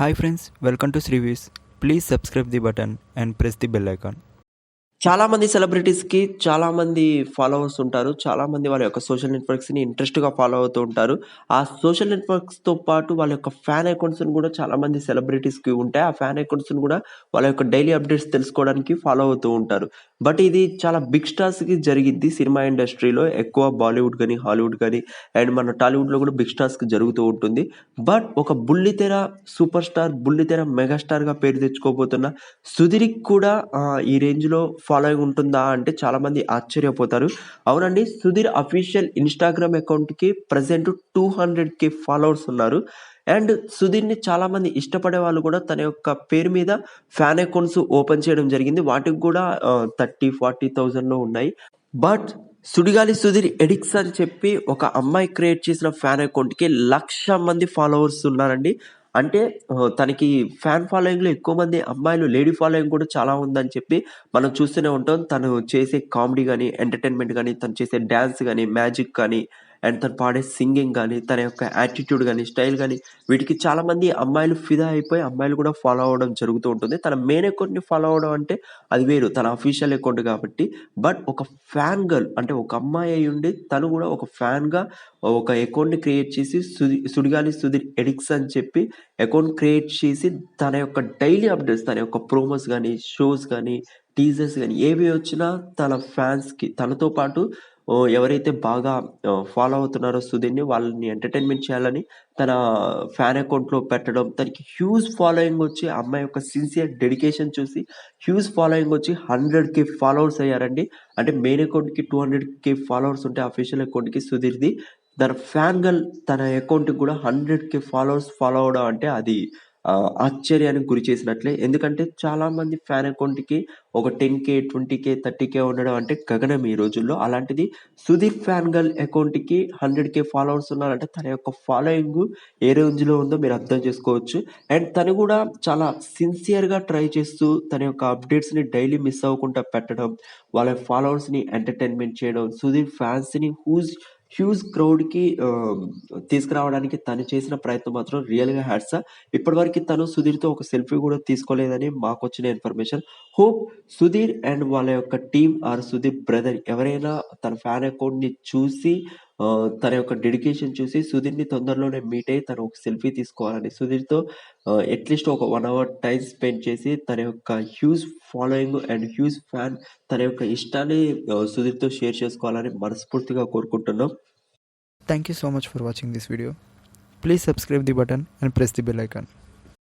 Hi friends, welcome to Srivis. Please subscribe the button and press the bell icon. చాలామంది సెలబ్రిటీస్‌కి చాలామంది followers ఉంటారు. చాలామంది వాళ్ళ యొక్క సోషల్ నెట్వర్క్స్‌ని ఇంట్రెస్ట్‌గా ఫాలో అవుతూ ఉంటారు. ఆ సోషల్ నెట్వర్క్స్‌తో పాటు వాళ్ళ యొక్క ఫ్యాన్ అకౌంట్స్‌ని కూడా చాలామంది సెలబ్రిటీస్‌కి ఉంటాయి. ఆ ఫ్యాన్ అకౌంట్స్‌ని కూడా వాళ్ళ యొక్క డైలీ అప్డేట్స్ తెలుసుకోవడానికి ఫాలో అవుతూ ఉంటారు. బట్ ఇది చాలా బిగ్ స్టార్స్‌కి జరిగిద్ది సినిమా ఇండస్ట్రీలో. ఎక్కువ బాలీవుడ్ గాని, హాలీవుడ్ గాని అండ్ మన టాలీవుడ్‌లో కూడా బిగ్ స్టార్స్‌కి జరుగుతూ ఉంటుంది. బట్ ఒక బుల్లితెర సూపర్ స్టార్, బుల్లితెర మెగాస్టార్‌గా పేరు తెచ్చుకోబోతున్న సుధీర్‌కి కూడా ఆహ్, ఈ రేంజ్‌లో ఫాలోయింగ్ ఉంటుందా అంటే చాలామంది ఆశ్చర్యపోతారు. అవునండి సుధీర్ అఫీషియల్ ఇన్‌స్టాగ్రామ్ అకౌంట్‌కి ప్రెజెంట్ 200,000 ఫాలోవర్స్ ఉన్నారు. అండ్ సుధీర్‌ని చాలామంది ఇష్టపడే వాళ్ళు కూడా తన యొక్క పేరు మీద ఫ్యాన్ అకౌంట్స్ ఓపెన్ చేయడం జరిగింది. వాటికి కూడా థర్టీ ఫార్టీ థౌజండ్లో ఉన్నాయి. బట్ సుడిగాలి సుధీర్ ఎడిక్స్ అని చెప్పి ఒక అమ్మాయి క్రియేట్ చేసిన ఫ్యాన్ అకౌంట్‌కి లక్ష మంది ఫాలోవర్స్ ఉన్నారండి. అంటే తనకి ఫ్యాన్ ఫాలోయింగ్‌లో ఎక్కువ మంది అమ్మాయిలు లేడీ ఫాలోయింగ్ కూడా చాలా ఉందని చెప్పి మనం చూస్తూనే ఉంటాం. తను చేసే కామెడీ కానీ ఎంటర్‌టైన్‌మెంట్ కానీ తను చేసే డ్యాన్స్ కానీ మ్యాజిక్ కానీ అండ్ తను పాడే సింగింగ్ కానీ తన యొక్క యాటిట్యూడ్ కానీ స్టైల్ కానీ వీటికి చాలా మంది అమ్మాయిలు ఫిదా అయిపోయి అమ్మాయిలు కూడా ఫాలో అవ్వడం జరుగుతూ ఉంటుంది. తన మెయిన్ అకౌంట్‌ని ఫాలో అవ్వడం అంటే అది వేరు. తన అఫీషియల్ అకౌంట్ కాబట్టి. బట్ ఒక ఫ్యాన్ గర్ల్ అంటే ఒక అమ్మాయి ఉండి తను కూడా ఒక ఫ్యాన్‌గా ఒక అకౌంట్‌ని క్రియేట్ చేసి సుది సుడిగాలి సుధీర్ ఎడిక్స్ అని చెప్పి అకౌంట్ క్రియేట్ చేసి తన యొక్క డైలీ అప్డేట్స్ తన యొక్క ప్రోమోస్ కానీ షోస్ కానీ టీజర్స్ కానీ ఏవి వచ్చినా తన ఫ్యాన్స్‌కి తనతో పాటు ఎవరైతే బాగా ఫాలో అవుతున్నారో సుధీర్‌ని వాళ్ళని ఎంటర్‌టైన్‌మెంట్ చేయాలని తన ఫ్యాన్ అకౌంట్‌లో పెట్టడం. తనకి హ్యూజ్ ఫాలోయింగ్ వచ్చి అమ్మాయి యొక్క సిన్సియర్ డెడికేషన్ చూసి హ్యూజ్ ఫాలోయింగ్ వచ్చి 100,000 ఫాలోవర్స్ అయ్యారండి. అంటే మెయిన్ అకౌంట్‌కి 200,000 ఫాలోవర్స్ ఉంటే అఫీషియల్ అకౌంట్‌కి సుధీర్‌ది. తన ఫ్యాన్ గర్ల్ తన అకౌంట్‌కి కూడా హండ్రెడ్ కే ఫాలోవర్స్ ఫాలో అవ్వడం అంటే అది ఆశ్చర్యానికి గురి చేసినట్లే. ఎందుకంటే చాలా మంది ఫ్యాన్ అకౌంట్‌కి ఒక ten K twenty K thirty K ఉండడం అంటే గగనం ఈ రోజుల్లో. అలాంటిది సుధీర్ ఫ్యాన్ గర్ల్ అకౌంట్‌కి 100,000 ఫాలోవర్స్ ఉన్నారంటే తన యొక్క ఫాలోయింగ్ ఏ రేంజ్‌లో ఉందో మీరు అర్థం చేసుకోవచ్చు. అండ్ తను కూడా చాలా సిన్సియర్‌గా ట్రై చేస్తూ తన యొక్క అప్డేట్స్‌ని డైలీ మిస్ అవ్వకుండా పెట్టడం, వాళ్ళ ఫాలోవర్స్‌ని ఎంటర్‌టైన్‌మెంట్ చేయడం, సుధీర్ ఫ్యాన్స్‌ని హూజ్ హ్యూజ్ క్రౌడ్‌కి కి తీసుకురావడానికి తను చేసిన ప్రయత్నం మాత్రం రియల్‌గా హ్యాట్స్ ఇప్పటి ఇప్పటివరకు తను సుధీర్‌తో ఒక సెల్ఫీ కూడా తీసుకోలేదని మాకు వచ్చిన ఇన్ఫర్మేషన్. హోప్ సుధీర్ అండ్ వాళ్ళ యొక్క టీమ్ ఆర్ సుధీర్ బ్రదర్ ఎవరైనా తన ఫ్యాన్ అకౌంట్‌ని చూసి తన యొక్క డెడికేషన్ చూసి సుధీర్‌ని తొందరలోనే మీట్ అయ్యి తను ఒక సెల్ఫీ తీసుకోవాలని సుధీర్‌తో అట్‌లీస్ట్ ఒక వన్ అవర్ టైం స్పెండ్ చేసి తన యొక్క huge following and huge fan తన యొక్క ఇష్టాన్ని సుధీర్‌తో షేర్ చేసుకోవాలని మనస్ఫూర్తిగా కోరుకుంటున్నాం. Thank you so much for watching this video please subscribe the button and press the bell icon